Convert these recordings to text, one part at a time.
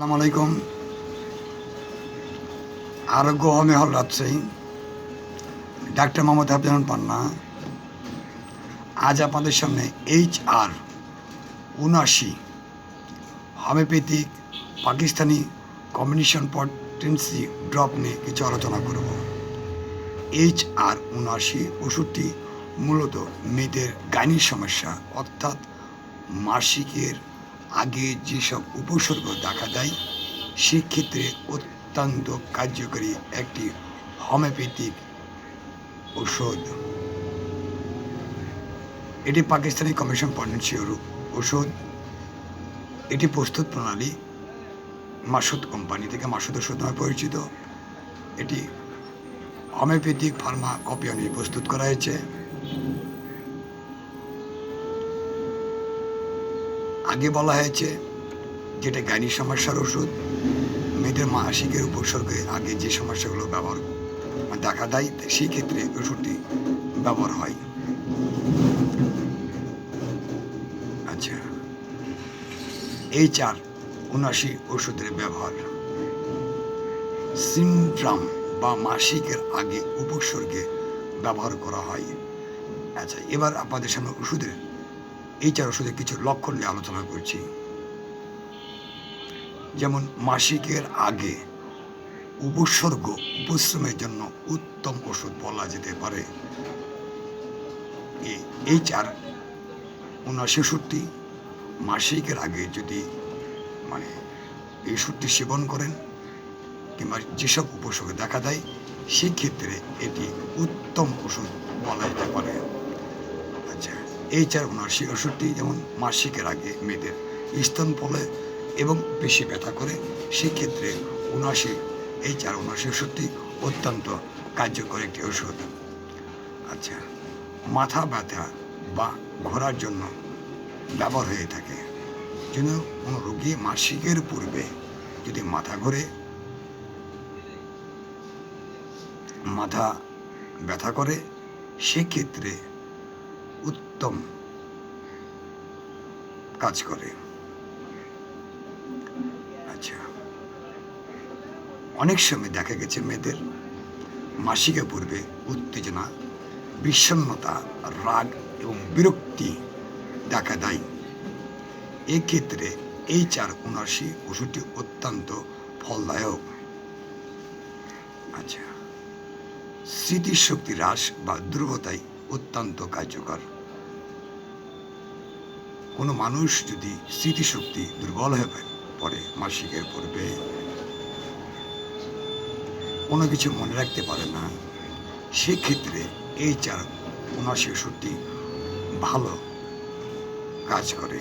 আসসালামু আলাইকুম। আরোগ্য হোমে হল রাজশাহী ডাক্তার মোহাম্মদ হাফজান পান্না আজ আপনাদের সামনে এইচ আর উনআশি homeopathic Pakistani combination potency drop নিয়ে কিছু আলোচনা করব। এইচ আর উনআশি ওষুধটি মূলত মেয়েদের গাইনির সমস্যা, অর্থাৎ মাসিকের আগে যেসব উপসর্গ দেখা দেয়, সেক্ষেত্রে অত্যন্ত কার্যকরী একটি হোমিওপ্যাথিক ওষুধ এটি পাকিস্তানি কমিশন পটেন্সিয়াল ওষুধ এটি প্রস্তুত প্রণালী মাসুদ কোম্পানি থেকে মাসুদ ওষুধ নামে পরিচিত। এটি হোমিওপ্যাথিক ফার্মা কপিও নিয়ে প্রস্তুত করা হয়েছে। আগে বলা হয়েছে যেটা গাইনি সমস্যার ওষুধ, মেয়েদের মাসিকের উপসর্গে আগে যে সমস্যাগুলো ব্যবহার দেখা দেয় সেই ক্ষেত্রে ওষুধটি ব্যবহার হয়। আচ্ছা। এই চার উনআশি ওষুধের ব্যবহার। সিনড্রাম বা মাসিকের আগে উপসর্গে ব্যবহার করা হয়। আচ্ছা এবার আপনাদের সামনে ওষুধের এই চার ওষুধের কিছু লক্ষণ নিয়ে আলোচনা করছি। যেমন মাসিকের আগে উপসর্গ, উপশ্রমের জন্য উত্তম ওষুধ বলা যেতে পারে। এই চার উনআশি ওষুধটি মাসিকের আগে যদি মানে এই ওষুধটি সেবন করেন কিংবা যেসব উপসর্গ দেখা দেয়, সেক্ষেত্রে এটি উত্তম ওষুধ বলা যেতে পারে। এই চার উনআশি ওষুধটি যেমন মাসিকের আগে মেয়েদের স্তন ফলে এবং বেশি ব্যথা করে, সেক্ষেত্রে উনআশি এই চার উনআশি ওষুধটি অত্যন্ত কার্যকর একটি ওষুধ আচ্ছা মাথা ব্যথা বা ঘোরার জন্য ব্যবহার হয়ে থাকে। যেন কোনো রোগী মাসিকের পূর্বে যদি মাথা ঘোরে, মাথা ব্যথা করে, সেক্ষেত্রে উত্তম কাজ করে। আচ্ছা অনেক সময় দেখা গেছে মেয়েদের মাসিকের পূর্বে উত্তেজনা, বিষণ্ণতা, রাগ এবং বিরক্তি দেখা দেয়। এক্ষেত্রে এই চার উনআশি ওষুধটি অত্যন্ত ফলদায়ক। আচ্ছা স্মৃতিশক্তি হ্রাস বা দুর্বলতায় অত্যন্ত কার্যকর। কোনো মানুষ যদি স্মৃতিশক্তি দুর্বল হয়ে পড়ে মাসিকের পূর্বে কোনো কিছু মনে রাখতে পারে না, সেক্ষেত্রে এই চার উনআশি ওষুধটি ভালো কাজ করে।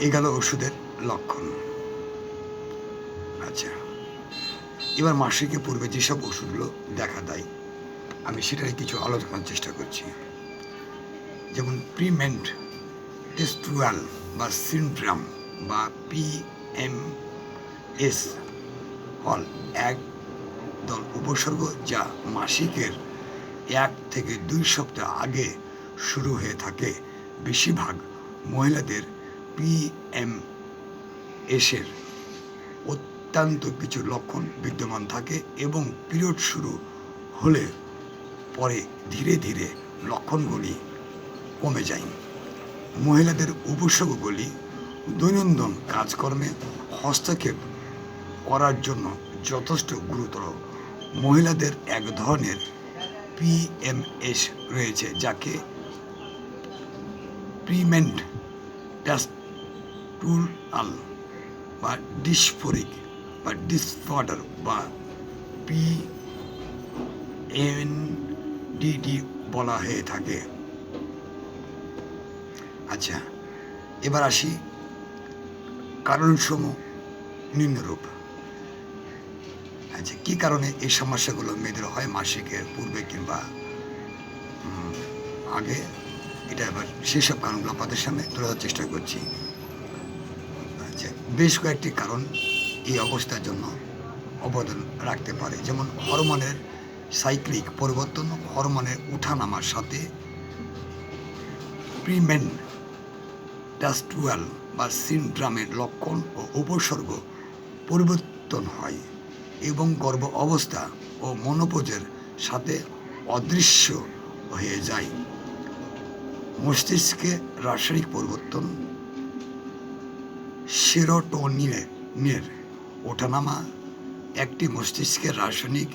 এ গেল ওষুধের লক্ষণ। আচ্ছা। এবার মাসিকের পূর্বে যেসব ওষুধগুলো দেখা দেয়, আমি সেটার কিছু আলোচনার চেষ্টা করছি। যেমন প্রিমেন্ট টেস্টুয়াল বা সিনড্রাম বা পিএম এস হল এক দল উপসর্গ যা মাসিকের এক থেকে দুই সপ্তাহ আগে শুরু হয়ে থাকে। বেশিরভাগ মহিলাদের পিএম অত্যন্ত কিছু লক্ষণ বিদ্যমান থাকে এবং পিরিয়ড শুরু হলে পরে ধীরে ধীরে লক্ষণগুলি কমে যায়। মহিলাদের উপসর্গগুলি দৈনন্দিন কাজকর্মে হস্তক্ষেপ করার জন্য যথেষ্ট গুরুতর। মহিলাদের এক ধরনের পিএমএস রয়েছে যাকে প্রিমেন্ট টুল বা ডিসফোরিক বা ডিসঅর্ডার বা পি এন ডিডি বলা হয়ে থাকে। আচ্ছা এবার আসি কারণসমূহ নিম্নরূপ। আচ্ছা কী কারণে এই সমস্যাগুলো মেয়েদের হয় মাসিকের পূর্বে কিংবা আগে? এটা এবার সেসব কারণগুলো আপনাদের সামনে তুলে ধরার চেষ্টা করছি। আচ্ছা বেশ কয়েকটি কারণ এই অবস্থার জন্য অবদান রাখতে পারে। যেমন হরমোনের সাইক্লিক পরিবর্তন, হরমোনের উঠানামার সাথে প্রিমেন ডাস্টুয়াল বা সিনড্রামের লক্ষণ ও উপসর্গ পরিবর্তন হয় এবং গর্ভ অবস্থা ও মনোপোজের সাথে অদৃশ্য হয়ে যায়। মস্তিষ্কে রাসায়নিক পরিবর্তন সেরোটোনিনের ওঠানামা একটি মস্তিষ্কের রাসায়নিক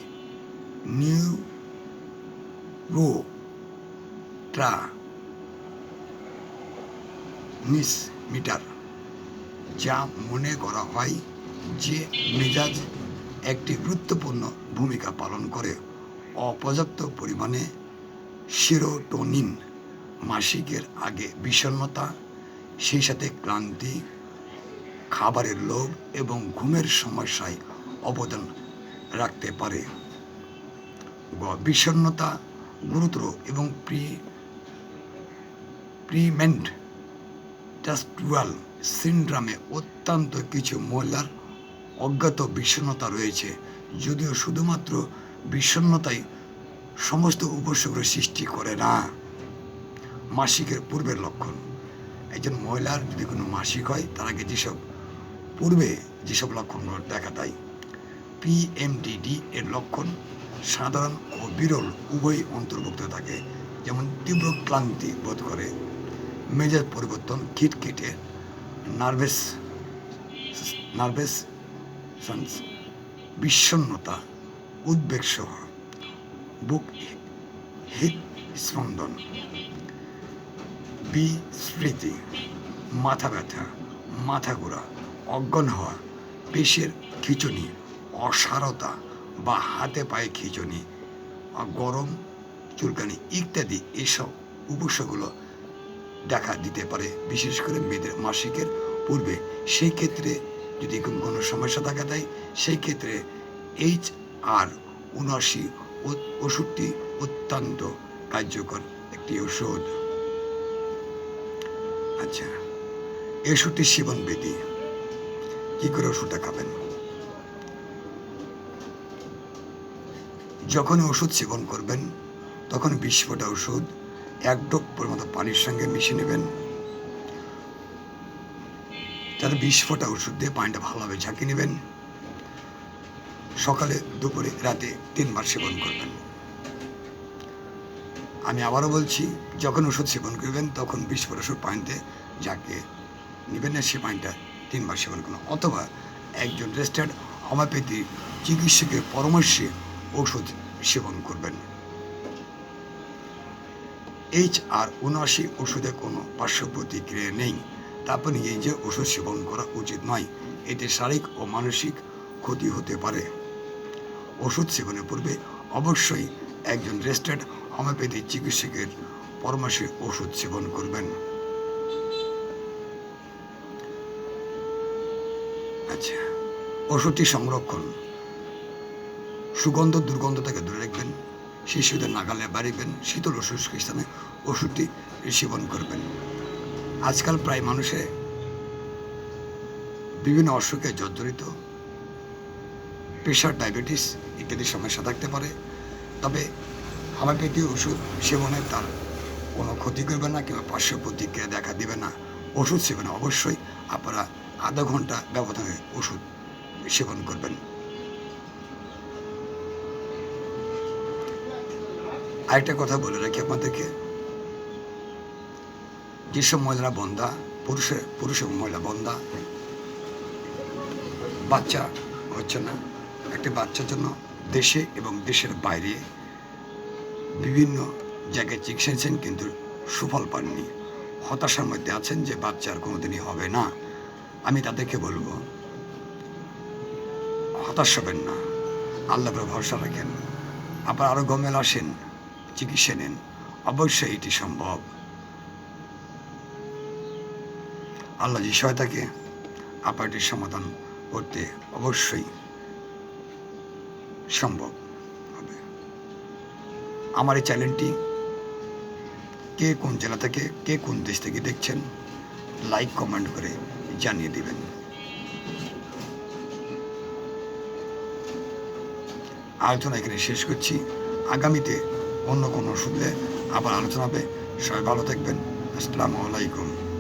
নিউরো মিস মিটার যা মনে করা হয় যে মেজাজ একটি গুরুত্বপূর্ণ ভূমিকা পালন করে। অপর্যাপ্ত পরিমাণে সেরোটোনিন মাসিকের আগে বিষণ্ণতা, সেই সাথে ক্লান্তি খাবারের লোভ এবং ঘুমের সমস্যায় অবদান রাখতে পারে। গ, বিষণ্ণতা, গুরুতর এবং প্রি প্রিমেন্ট টাস্টুয়াল সিন্ড্রামে অত্যন্ত কিছু মহিলার অজ্ঞাত বিষণ্ণতা রয়েছে, যদিও শুধুমাত্র বিষণ্ণতাই সমস্ত উপসর্গ সৃষ্টি করে না। মাসিকের পূর্বের লক্ষণ, একজন মহিলার যদি কোনো মাসিক হয়, তার আগে যেসব পূর্বে যেসব লক্ষণগুলো দেখা দেয় পিএমডিডি এর লক্ষণ সাধারণ ও বিরল উভয় অন্তর্ভুক্ত থাকে, যেমন তীব্র ক্লান্তি বোধ করে, মেজাজ পরিবর্তন, খিটখিটে, নার্ভাস নার্ভাস বিষণ্ণতা, উদ্বেগ সহ, বুক হৃদ স্পন্দন বিস্মৃতি মাথা ব্যথা, মাথা ঘোরা অজ্ঞান হওয়া পেশের খিচুনি, অসারতা বা হাতে পায়ে খিচুনি গরম চুলকানি ইত্যাদি এসব উপস্যগুলো দেখা দিতে পারে, বিশেষ করে মেয়েদের মাসিকের পূর্বে। সেই ক্ষেত্রে যদি কোনো সমস্যা দেখা দেয় সেই ক্ষেত্রে এইচ আর উনআশি ওষুধটি অত্যন্ত কার্যকর একটি ওষুধ আচ্ছা এই ওষুধটি সেবন বিধি কি করে ওষুধটা খাবেন? যখন ওষুধ সেবন করবেন, তখন বিশ ফোঁটা ওষুধ, এক ডোপ পরিমাণ পানির সঙ্গে মিশিয়ে নেবেন। তাতে বিশ ফোঁটা ওষুধ দিয়ে পানিটা ভালোভাবে ঝাঁকিয়ে নেবেন। সকালে, দুপুরে, রাতে তিনবার সেবন করবেন। আমি আবারও বলছি, যখন ওষুধ সেবন করবেন, তখন বিশ ফোঁটা ওষুধ পানিতে ঝাঁকিয়ে নেবেন না সে পানিটা তিনবার সেবন করুন অথবা একজন রেজিস্টার্ড হোমিওপ্যাথি চিকিৎসকের পরামর্শে ওষুধ সেবন করবেন। এইচ আর উনআশি ওষুধে কোনো পার্শ্ব প্রতিক্রিয়া নেই। তারপর এই যে ওষুধ সেবন করা উচিত নয়, এতে শারীরিক ও মানসিক ক্ষতি হতে পারে। ওষুধ সেবনের পূর্বে অবশ্যই একজন রেজিস্টার্ড হোমিওপ্যাথি চিকিৎসকের পরামর্শে ওষুধ সেবন করবেন আচ্ছা ওষুধটি সংরক্ষণ। সুগন্ধ দুর্গন্ধ থেকে দূরে রাখবেন। শিশুদের নাগালে বাড়িবেন শীতল শুষ্ক স্থানে ওষুধটি সেবন করবেন। আজকাল প্রায় মানুষে বিভিন্ন অসুখে জর্জরিত, প্রেশার, ডায়াবেটিস ইত্যাদি সমস্যা থাকতে পারে। তবে হোমিওপ্যাথি ওষুধ সেবনে তার কোনো ক্ষতি করবে না কিংবা পার্শ্ব প্রতিক্রিয়া দেখা দিবে না। ওষুধ সেবনে অবশ্যই আপনারা আধা ঘণ্টা ব্যবধানে ওষুধ সেবন করবেন। আরেকটা কথা বলে রাখি আপনাদেরকে। যেসব মহিলারা বন্ধা পুরুষে, পুরুষ এবং মহিলা বন্ধা বাচ্চা হচ্ছে না, একটি বাচ্চার জন্য দেশে এবং দেশের বাইরে বিভিন্ন জায়গায় চিকিৎসা নিয়েছেন কিন্তু সুফল পাননি। হতাশার মধ্যে আছেন যে বাচ্চার কোনোদিনই হবে না। আমি তাদেরকে বলব হতাশ হবেন না। আল্লাহ ভরসা রাখেন। আবার আরও গমেল আসেন, চিকিৎসা নেন। অবশ্যই এটি সম্ভব। আল্লাহ যে সহায়তাকে আপনার এটির সমাধান করতে অবশ্যই সম্ভব হবে। আমার এই চ্যানেলটি কে কোন জেলা থেকে, কে কোন দেশ থেকে দেখছেন, লাইক, কমেন্ট করে জানিয়ে দিবেন। আলোচনা এখানে শেষ করছি। আগামীতে অন্য কোনো ওষুধে আবার আলোচনা হবে। সবাই ভালো থাকবেন। আসসালামু আলাইকুম।